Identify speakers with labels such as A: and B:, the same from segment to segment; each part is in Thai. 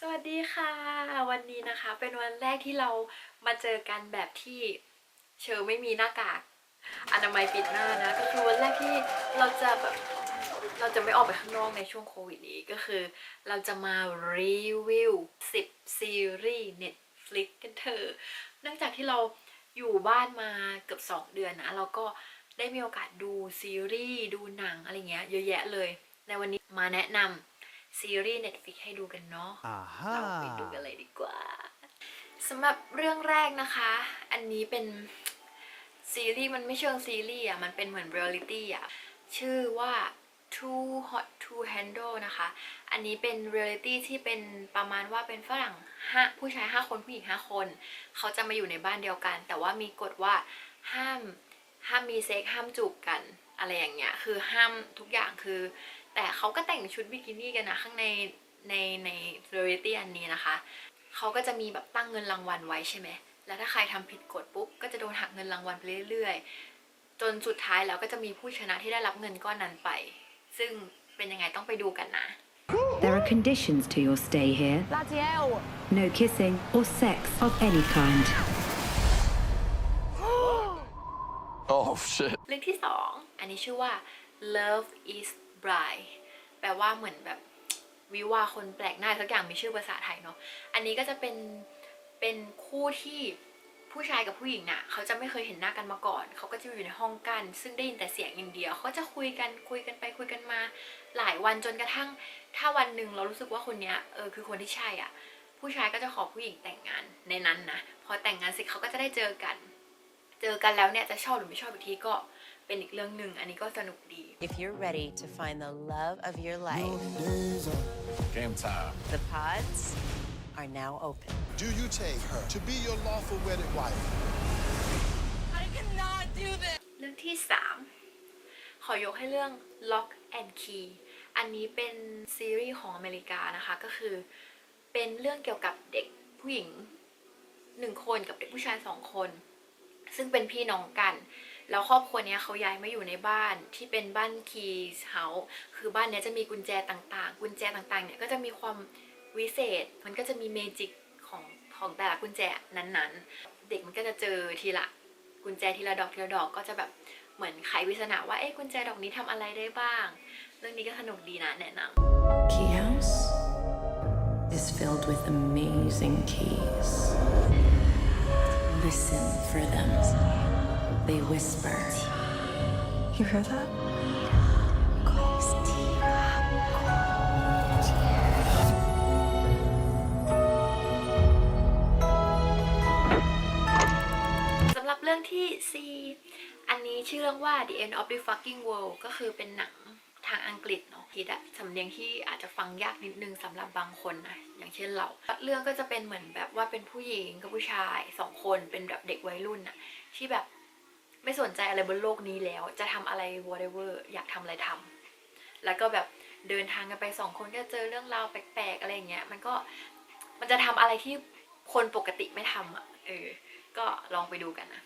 A: สวัสดีค่ะ วันนี้นะคะเป็นวันแรกที่เรามาเจอกันแบบที่เชอไม่มีหน้ากากอนามัยปิดหน้านะก็คือวันแรกที่เราจะแบบเราจะไม่ออกไปข้างนอกในช่วงโควิดนี้ก็คือ เราจะมารีวิว 10 ซีรีส์ Netflix กันเถอะเนื่องจากที่เราอยู่บ้านมาเกือบ 2 เดือนนะ เราก็ได้มีโอกาสดูซีรีส์ ดูหนังอะไรเงี้ยเยอะแยะเลย ในวันนี้มาแนะนำ ซีรีส์ Netflix ให้ดูกันเนาะเราไปดูกัน
B: Aha.
A: เลยดีกว่าสำหรับเรื่องแรกนะคะ อันนี้เป็นซีรีส์มันไม่เชิงซีรีส์อะ มันเป็นเหมือนเรียลิตี้อะ ชื่อว่า Too Hot to Handle นะคะ อันนี้เป็นเรียลิตี้ที่เป็นประมาณว่าเป็นฝรั่งห้าผู้ชาย 5 คนผู้หญิง 5 คน เขาจะมาอยู่ในบ้านเดียวกัน แต่ว่ามีกฎว่าห้ามห้ามมีเซ็กห้ามจูบกัน อะไรอย่างเงี้ย คือห้ามทุกอย่างคือ แต่เขาก็แต่งชุดบิกินี่กันนะข้างในในในเรียลิตี้อันนี้นะคะ เขาก็จะมีแบบตั้งเงินรางวัลไว้ใช่ไหม แล้วถ้าใครทำผิดกฎปุ๊บ ก็จะโดนหักเงินรางวัลไปเรื่อยๆ จนสุดท้ายแล้วก็จะมีผู้ชนะที่ได้รับเงินก้อนนั้นไป ซึ่งเป็นยังไงต้องไปดูกันนะ
C: There are conditions to your stay here. No kissing or sex of any kind.
D: Oh shit.
A: เรื่องที่สองอันนี้ชื่อว่า Love is Blind แปลว่าเหมือนแบบวิวาคนแปลกหน้าสักอย่างมีชื่อภาษาไทยเนาะ อันนี้ก็จะเป็นเป็นคู่ที่ผู้ชายกับผู้หญิงน่ะเขาจะไม่เคยเห็นหน้ากันมาก่อน เขาก็จะอยู่ในห้องกัน ซึ่งได้ยินแต่เสียงอย่างเดียวเขาจะคุยกันคุยกันไปคุยกันมา หลายวันจนกระทั่ง ถ้าวันหนึ่งเรารู้สึกว่าคนเนี้ยเออคือคนที่ใช่อะ ผู้ชายก็จะขอผู้หญิงแต่งงานในนั้นนะ พอแต่งงานเสร็จเขาก็จะได้เจอกัน เจอกันแล้วเนี่ยจะชอบหรือไม่ชอบอีกทีก็ เป็นอีกเรื่องหนึ่งอันนี้ก็สนุกดี
E: If you're ready to find the love of your life,
D: Game time.
E: the pods are now open.
F: Do you take her to be your lawful wedded wife?
E: I cannot do this.
A: เรื่องที่ 3 ขอยกให้เรื่อง Lock and Key อันนี้เป็นซีรีส์ของอเมริกานะคะ ก็คือเป็นเรื่องเกี่ยวกับเด็กผู้หญิงหนึ่งคนกับเด็กผู้ชายสองคน ซึ่งเป็นพี่น้องกัน แล้วครอบครัวเนี้ยเขาย้ายมาอยู่ในบ้านที่เป็นบ้านคีย์เฮาส์คือบ้านเนี้ยจะมีกุญแจต่างๆ กุญแจต่างๆเนี่ยก็จะมีความวิเศษ มันก็จะมีเมจิกของของแต่ละกุญแจนั้นๆ เด็กมันก็จะเจอทีละกุญแจทีละดอกทีละดอกก็จะแบบเหมือนไขปริศนาว่าเอ๊ะกุญแจดอกนี้ทำอะไรได้บ้าง เรื่องนี้ก็สนุกดีนะแนะนำ
G: Key House is filled with amazing keys. Listen for them. They whisper.
H: You hear that?
A: สำหรับเรื่องที่ 4 อันนี้ชื่อเรื่องว่า The End of the Fucking World ก็คือเป็นหนังทางอังกฤษเนาะคิดอะสำเนียงที่อาจจะฟังยากนิดนึงสำหรับบางคนนะอย่างเช่นเรา เรื่องก็จะเป็นเหมือนแบบว่าเป็นผู้หญิงกับผู้ชายสองคนเป็นแบบเด็กวัยรุ่นอะที่แบบ ไม่สนใจอะไรบนโลกนี้แล้ว จะทำอะไร whatever อยากทำอะไรทำแล้วก็แบบเดินทางกันไปสองคนก็เจอเรื่องราวแปลกๆอะไรอย่างเงี้ยมันก็มันจะทำอะไรที่คนปกติไม่ทำอะเออ ก็ลองไปดูกันนะ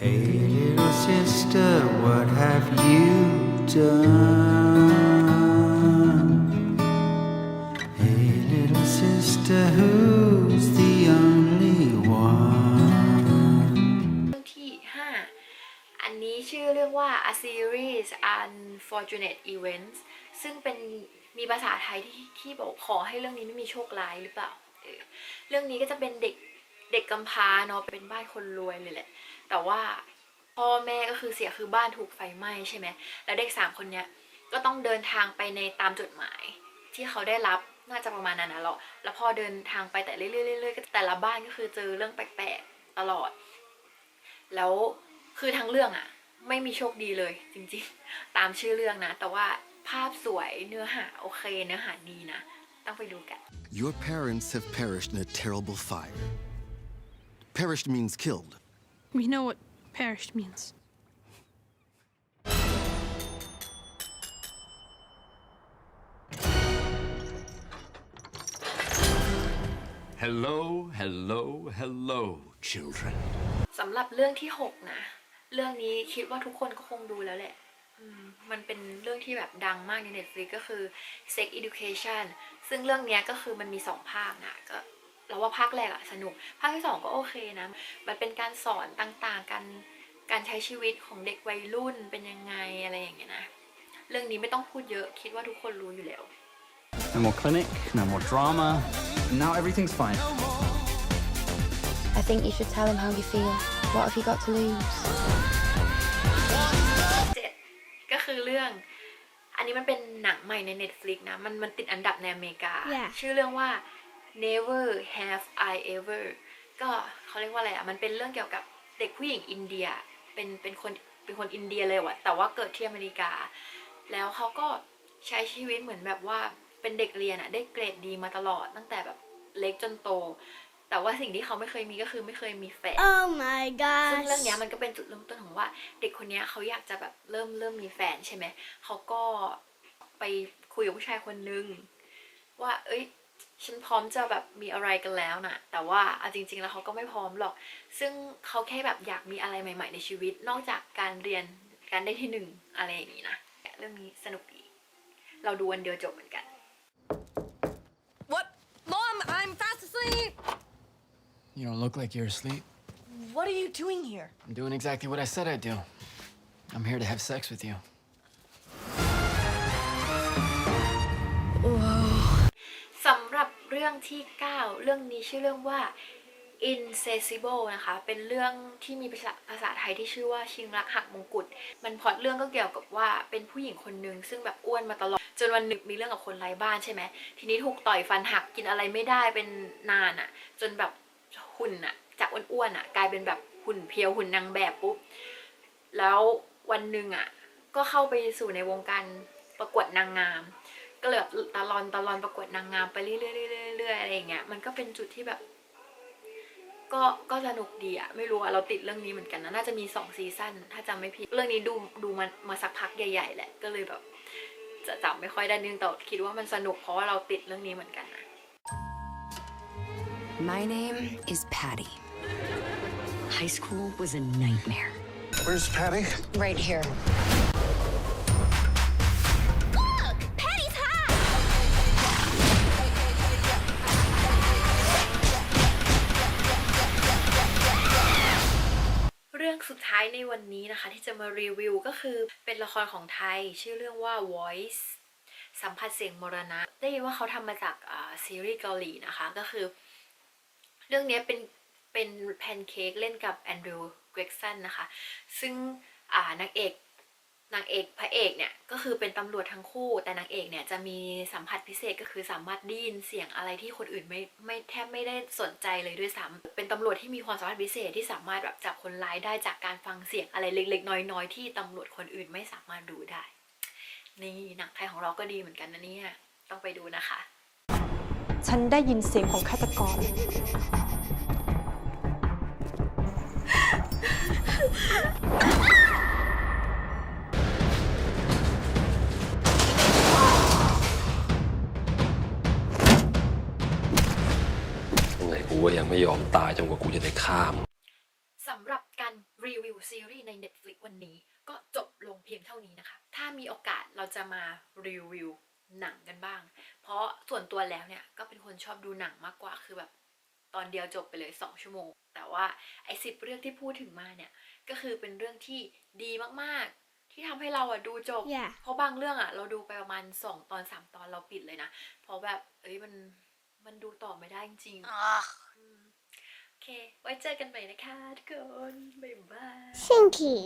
I: Hey, little sister, what have you done?
A: Unfortunate Events ซึ่งเป็นมีภาษาไทยที่ที่บอกขอให้เรื่องนี้ไม่มีโชคร้ายหรือเปล่าเออเรื่องนี้ก็จะเป็นเด็กเด็กกำพร้าเนาะเป็นบ้านคนรวยเลยแหละ แต่ว่าพ่อแม่ก็คือเสียคือบ้านถูกไฟไหม้ใช่ไหมแล้วเด็กสามคนเนี้ยก็ต้องเดินทางไปในตามจดหมาย ที่เขาได้รับน่าจะประมาณนั้นนะแล้วแล้วพอเดินทางไปแต่เรื่อยๆๆก็แต่ละบ้านก็คือเจอเรื่องแปลกๆตลอด แล้วคือทั้งเรื่องอะ ไม่มีโชคดีเลยจริงๆ ตามชื่อเรื่องนะ แต่ว่าภาพสวยเนื้อหาโอเคเนื้อหาดีนะ ต้องไปดูกัน
J: Your parents have perished in a terrible fire. Perished means killed.
H: We know what perished means.
D: Hello, hello, hello, children.
A: สำหรับเรื่องที่ 6 นะ เรื่องนี้คิดว่าทุกคนก็คงดูแล้วแหละมันเป็นเรื่องที่แบบดังมากใน Netflix ก็คือ Sex Education ซึ่งเรื่องนี้ก็คือมันมีสองภาคนะก็เราว่าภาคแรกอะสนุก ภาคที่สองก็โอเคนะ มันเป็นการสอนต่างๆ การการใช้ชีวิตของเด็กวัยรุ่นเป็นยังไงอะไรอย่างเงี้ยนะ เรื่องนี้ไม่ต้องพูดเยอะคิดว่าทุกคนรู้อยู่แล้ว
B: No more clinic, no more drama. Now everything's fine.
G: I think you should tell him how you feel. What have you got to lose?
A: เจ็ดก็คือเรื่อง อันนี้มันเป็นหนังใหม่ใน Netflix นะ มันมันติดอันดับในอเมริกา
H: Yeah.
A: ชื่อเรื่องว่า Never Have I Ever ก็เขาเรียกว่าอะไรอะ มันเป็นเรื่องเกี่ยวกับเด็กผู้หญิงอินเดีย เป็นเป็นคนเป็นคนอินเดียเลยว่ะ แต่ว่าเกิดที่อเมริกา แล้วเขาก็ใช้ชีวิตเหมือนแบบว่าเป็นเด็กเรียนอะได้เกรดดีมาตลอดตั้งแต่แบบเล็กจนโต แต่ว่าสิ่งที่เขาไม่เคยมีก็คือไม่เคยมีแฟน
H: Oh my
A: ซึ่ง
H: gosh.
A: เรื่องเนี้ยมันก็เป็นจุดเริ่มต้นของว่า เด็กคนเนี้ยเขาอยากจะแบบเริ่มเริ่มมีแฟนใช่ไหม เขาก็ไปคุยกับผู้ชายคนนึง ว่า เอ้ย ฉันพร้อมจะแบบมีอะไรกันแล้วนะแต่ว่าเอาจริง ๆ แล้วเขาก็ไม่พร้อมหรอก ซึ่งเขาแค่แบบอยากมีอะไรใหม่ ๆ ในชีวิต นอกจากการเรียนการได้ที่หนึ่งอะไรอย่างนี้นะ เรื่องนี้สนุกดี เราดูวันเดียวจบเหมือนกัน
E: What? Mom, I'm fast asleep.
D: You don't look like you're asleep.
E: What are you doing here?
D: I'm doing exactly what I said I'd do. I'm here to have sex with you.
A: สำหรับเรื่องที่ 9 เรื่องนี้ชื่อเรื่องว่า Incessible นะคะ เป็นเรื่องที่มีภาษาภาษาไทยที่ชื่อว่าชิงรักหักมงกุฎ มันพล็อตเรื่องก็เกี่ยวกับว่าเป็นผู้หญิงคนหนึ่งซึ่งแบบอ้วนมาตลอด จนวันหนึ่งมีเรื่องกับคนไร้บ้านใช่ไหม ทีนี้ถูกต่อยฟันหักกินอะไรไม่ได้เป็นนานอะ่ะ จนแบบ หุ่นอะ่ะจากอ้วนๆอะกลายเป็นแบบหุ่นเพียวหุ่นนางแบบปุ๊บ แล้ววันหนึ่งอะก็เข้าไปสู่ในวงการประกวดนางงาม ก็เลยแบบตะลอนตะลอนประกวดนางงามไปเรื่อยๆเรื่อยๆอะไรอย่างเงี้ยมันก็เป็นจุดที่แบบ ก็ก็สนุกดีอะไม่รู้อะเราติดเรื่องนี้เหมือนกันนะน่าจะมีสองซีซั่นถ้าจำไม่ผิดเรื่องนี้ดูดูมามาสักพักใหญ่ๆแหละก็เลยแบบจะจำไม่ค่อยได้นึงแต่คิดว่ามันสนุกเพราะว่าเราติดเรื่องนี้เหมือนกัน
C: My name is Patty. High school was a nightmare.
F: Where's Patty?
G: Right here.
H: Patty's hot.
A: เรื่องสุดท้ายในวันนี้นะคะ ที่จะมารีวิวก็คือเป็นละครของไทย ชื่อเรื่องว่า Voice สัมผัสเสียงมรณะ ได้ยินว่าเขาทำมาจากอ่าซีรีส์เกาหลีนะคะ ก็คือ เรื่องนี้เป็นเป็นแพนเค้กเล่นกับแอนดรูว์เกรกสันนะคะ ซึ่งนางเอกนางเอกพระเอกเนี่ยก็คือเป็นตำรวจทั้งคู่ แต่นางเอกเนี่ยจะมีสัมผัสพิเศษก็คือสามารถได้ยินเสียงอะไรที่คนอื่นไม่ไม่แทบไม่ได้สนใจเลยด้วยซ้ำเป็นตำรวจที่มีความสามารถพิเศษที่สามารถแบบจับคนร้ายได้จากการฟังเสียงอะไรเล็ก ๆ น้อยๆที่ตำรวจคนอื่นไม่สามารถดูได้ นี่หนังไทยของเราก็ดีเหมือนกันนะเนี่ยต้องไปดูนะคะ
H: ฉันได้ยินเสียงของฆาตกร
K: ยังไงกูก็ยังไม่ยอมตายจนกว่ากูจะได้ฆ่ามึง
A: สำหรับการรีวิวซีรีส์ใน Netflix วันนี้ ก็จบลงเพียงเท่านี้นะคะ ถ้ามีโอกาสเราจะมารีวิวหนังกันบ้าง เพราะส่วนตัวแล้วเนี่ยก็เป็นคนชอบดูหนังมากกว่าคือแบบตอนเดียวจบไปเลย 2 ชั่วโมง แต่ว่าไอ้สิบเรื่องที่พูดถึงมาเนี่ยก็คือเป็นเรื่องที่ดีมากๆ ที่ทำให้เราอะดูจบ
H: Yeah.
A: เพราะบางเรื่องอะเราดูไปประมาณ 2 ตอน 3 ตอนเราปิดเลยนะ เพราะแบบเอ้ยมันมันดูต่อไม่ได้จริงๆอืมโอเค ไว้เจอกันใหม่นะคะทุกคน บ๊ายบาย
H: Thank you.